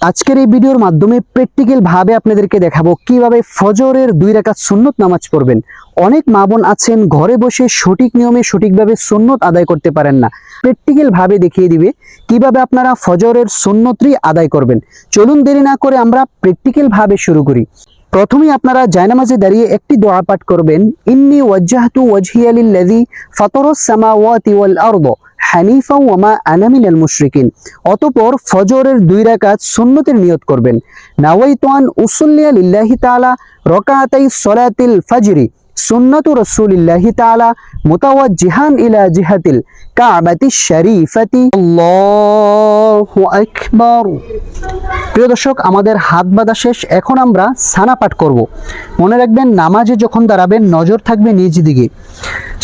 আজকের এই ভিডিওর মাধ্যমে প্র্যাকটিক্যাল ভাবে আপনাদেরকে দেখাবো কীভাবে ফজরের দুই রাকাত সুন্নত নামাজ পড়বেন। অনেক মা বোন আছেন, ঘরে বসে সঠিক নিয়মে সঠিকভাবে সুন্নত আদায় করতে পারেন না। প্র্যাকটিক্যাল ভাবে দেখিয়ে দিবে কীভাবে আপনারা ফজরের সুন্নতই আদায় করবেন। চলুন দেরি না করে আমরা প্র্যাকটিক্যাল ভাবে শুরু করি। প্রথমেই আপনারা জায়নামাজে দাঁড়িয়ে একটি দোয়া পাঠ করবেন, ইন্নি ওয়াজ্জাহতু ওয়াজহিয়া লিল্লাযী ফাতারাস সামাওয়াতি ওয়াল আরদ হানিফা ওয়ামা আনা মিনাল মুশরিকিন। অতঃপর ফজরের দুই রাকাত সুন্নতের নিয়ত করবেন, নাওয়াইতু আন উসুল্লিয়া লিল্লাহি তাআলা রাকাতাই সলাতিল ফজরি। সুন্নাতু রাসূলিল্লাহি তাআলা মুতাওয়াজ্জিহান ইলা জিহাতিল কাবাতি শরীফাতি আল্লাহু আকবার প্রিয় দর্শক আমাদের হাত বাঁধা শেষ এখন আমরা সানা পাঠ করব মনে রাখবেন নামাজে যখন দাঁড়াবেন নজর থাকবে নিজ দিকে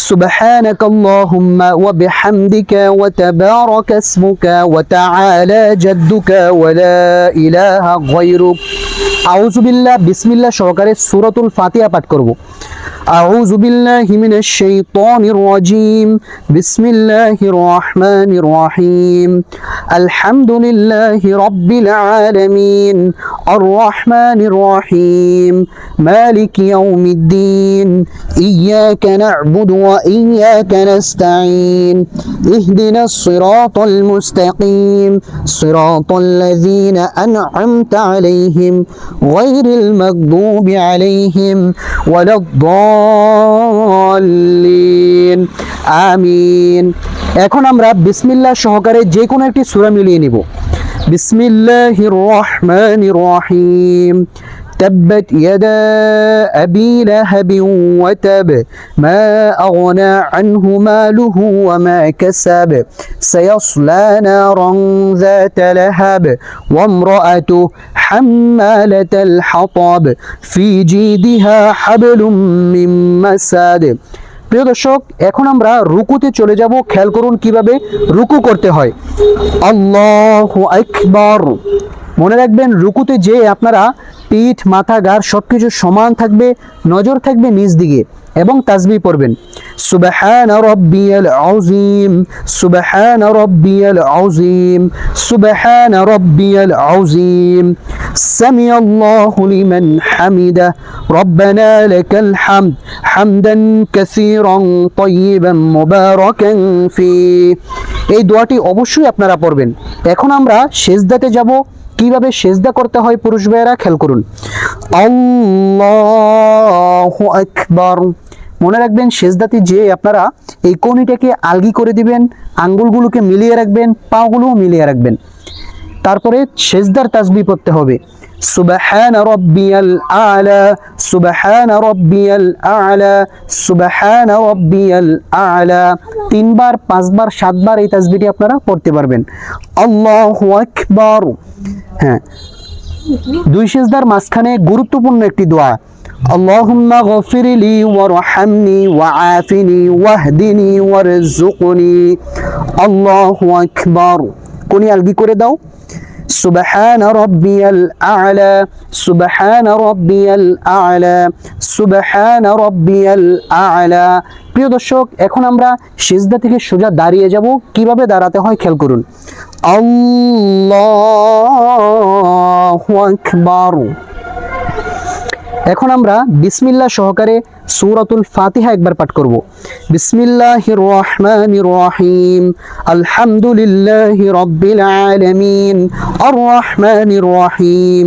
سبحانك اللهم وبحمدك وتبارك اسمك وتعالى جدك ولا إله غيرك আউযু বিল্লাহ বিসমিল্লাহ সহকারে সূরাতুল ফাতিহা পাঠ করব أعوذ بالله من الشيطان الرجيم بسم الله الرحمن الرحيم الحمد لله رب العالمين الرحمن الرحيم مالك يوم الدين إياك نعبد وإياك نستعين اهدنا الصراط المستقيم صراط الذين أنعمت عليهم غير المغضوب عليهم ولا الضالين আমিন এখন আমরা বিসমিল্লাহ সহকারে যে কোনো একটি সূরা মিলিয়ে নিব বিসমিল্লাহির রহমানির রহিম تبت يدا أبي لهب وتب ما أغنى عنه ماله وما كسب سيصلى نارا ذات لهب وامرأته حمالة الحطب في جيدها حبل من مسد প্রিয় দর্শক এখন আমরা রুকুতে চলে যাব খেয়াল করুন কিভাবে রুকু করতে হয় আল্লাহু আকবার মনে রাখবেন, রুকুতে যে আপনারা পিঠ, মাথা গার সব কিছু সমান থাকবে, নজর থাকবে নিজ দিকে এবং তাজবি পড়বেন। সুবহান রব্বিয়াল আযীম, সুবহান রব্বিয়াল আযীম, সুবহান রব্বিয়াল আযীম। সামি আল্লাহু লিমান হামিদা। রব্বানা লাকাল হামদ, হামদান কাসীরান তাইয়িবান মুবারাকান ফি। এই দোয়াটি অবশ্যই আপনারা পড়বেন। এখন আমরা সেজদাতে যাব। কীভাবে সেজদা করতে হয় পুরুষ ভাইয়েরা? খেয়াল করুন। মনে রাখবেন, সেজদাতে যে আপনারা এই কনিটাকে আলগি করে দিবেন, আঙ্গুলগুলোকে মিলিয়ে রাখবেন, পাগুলোও মিলিয়ে রাখবেন। তারপরে সেজদার তাজবি পড়তে হবে। সুবহান রব্বিয়াল আলা সুবহান রব্বিয়াল আলা সুবহান রব্বিয়াল আলা তিনবার পাঁচবার সাতবার এই তাসবিটি আপনারা পড়তে পারবেন আল্লাহু আকবার হ্যাঁ দুই সেজদার মাঝখানে গুরুত্বপূর্ণ একটি দোয়া اللهم اغفر لي وارحمني وعافني واهدني وارزقني الله اكبر কোনি আলগি করে দাও سبحان ربي الأعلى سبحان ربي الأعلى سبحان ربي الأعلى প্রিয় দর্শক এখন আমরা সিজদা থেকে সোজা দাঁড়িয়ে যাব কিভাবে দাঁড়াতে হয় খেয়াল করুন আল্লাহু আকবার এখন আমরা বিসমিল্লা সহকারে সুরাতুল ফাতিহা একবার পাঠ করব। বিসমিল্লাহির রহমানির রহিম আলহামদুলিল্লাহি রাব্বিল আলামিন। আর রহমানির রহিম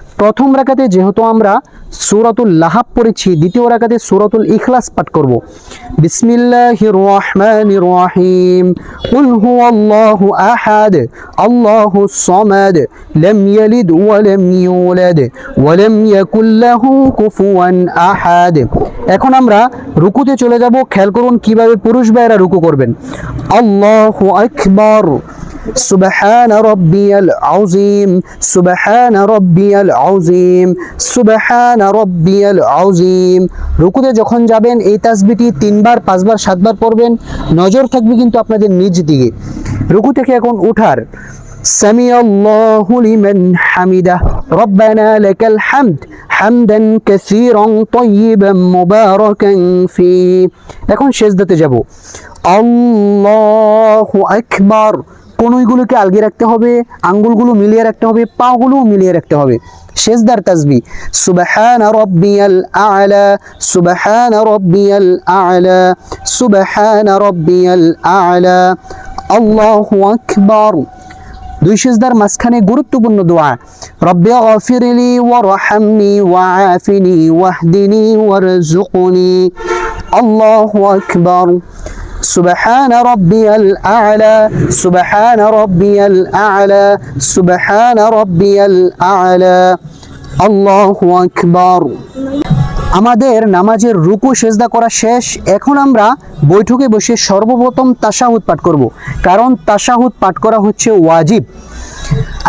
প্রথম রাকাতে যেহেতু আমরা সূরাতুল লাহাব পড়েছি, দ্বিতীয় রাকাতে সূরাতুল ইখলাস পাঠ করব। বিসমিল্লাহির রহমানির রহিম। কুল হুয়াল্লাহু আহাদ আল্লাহুস সামাদ, লাম ইয়ালিদ ওয়া লাম ইউলাদ, ওয়া লাম ইয়াকুল লাহু কুফুয়ান আহাদ। এখন আমরা রুকুতে চলে যাব। খেয়াল করুন কীভাবে পুরুষ ভাইয়েরা রুকু করবেন। আল্লাহু আকবার। সুবহান রব্বিয়াল আযীম সুবহান রব্বিয়াল আযীম সুবহান রব্বিয়াল আযীম রুকুতে যখন যাবেন এই তাসবিহটি তিনবার পাঁচবার সাতবার পড়বেন নজর থাকবে কিন্তু আপনাদের নিজ দিকে রুকু থেকে এখন উঠার سمع الله لمن حمده ربنا لك الحمد حمدا كثيرا طيبا مباركا فيه এখন শেষদাতে যাব আল্লাহু আকবার কোনগুলোকে আলগে রাখতে হবে, আঙ্গুলগুলো মিলিয়ে রাখতে হবে পাগুলো মিলিয়ে রাখতে হবে। শেষদার তাসবি, সুবহান রব্বিয়াল আ'লা, সুবহান রব্বিয়াল আ'লা, সুবহান রব্বিয়াল আ'লা, আল্লাহু আকবার। দুই সেজদার মাঝখানে গুরুত্বপূর্ণ দোয়া, রব্বি গফিরলি ওয়ারহামনি ওয়াআফিনি ওয়াহদিনি ওয়ারজুকনি আল্লাহু আকবার। سبحان ربي الأعلى سبحان ربي الأعلى سبحان ربي الأعلى الله أكبر আমাদের নামাজের রুকু সেজদা করা শেষ এখন আমরা বৈঠকে বসে সর্বপ্রথম তাশাহুদ পাঠ করব কারণ তাশাহুদ পাঠ করা হচ্ছে ওয়াজিব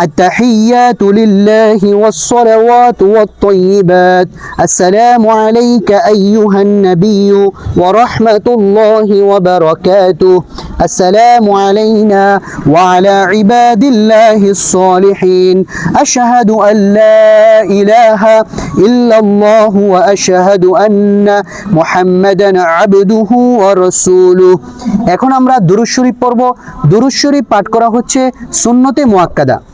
التحيات لله والصلوات والطيبات السلام عليك أيها النبي ورحمة الله وبركاته السلام علينا وعلى عباد الله الصالحين أشهد أن لا إله إلا الله وأشهد أن محمدا عبده ورسوله এখন আমরা দুরুদ শরীফ পড়ব দুরুদ শরীফ পাঠ করা হচ্ছে সুন্নতে মুআক্কাদা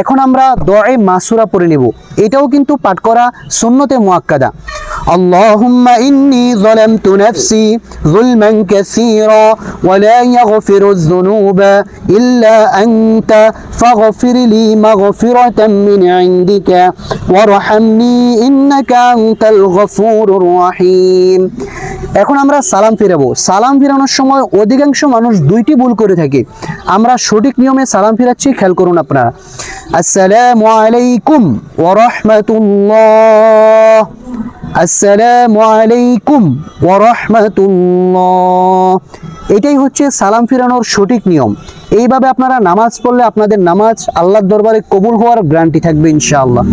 এখন আমরা দোয়ে মাসুরা পড়ে নেব। এটাও কিন্তু পাঠ করা সুন্নতে মুআক্কাদা। اللهم إني ظلمت نفسي ظلما كثيرا ولا يغفر الذنوب إلا أنت فاغفر لي مغفرة من عندك وارحمني إنك أنت الغفور الرحيم এখন আমরা সালাম ফিরাবো সালাম ফিরানোর সময় অধিকাংশ মানুষ দুইটি ভুল করে থাকে আমরা সঠিক নিয়মে সালাম ফিরাচ্ছি খেয়াল করুন আপনারা আসসালামু আলাইকুম ওয়া রাহমাতুল্লাহ আসসালামু আলাইকুম ওয়া রাহমাতুল্লাহ। এটাই হচ্ছে সালাম ফিরানোর সঠিক নিয়ম। এইভাবে আপনারা নামাজ পড়লে আপনাদের নামাজ আল্লাহর দরবারে কবুল হওয়ার গ্যারান্টি থাকবে ইনশাআল্লাহ।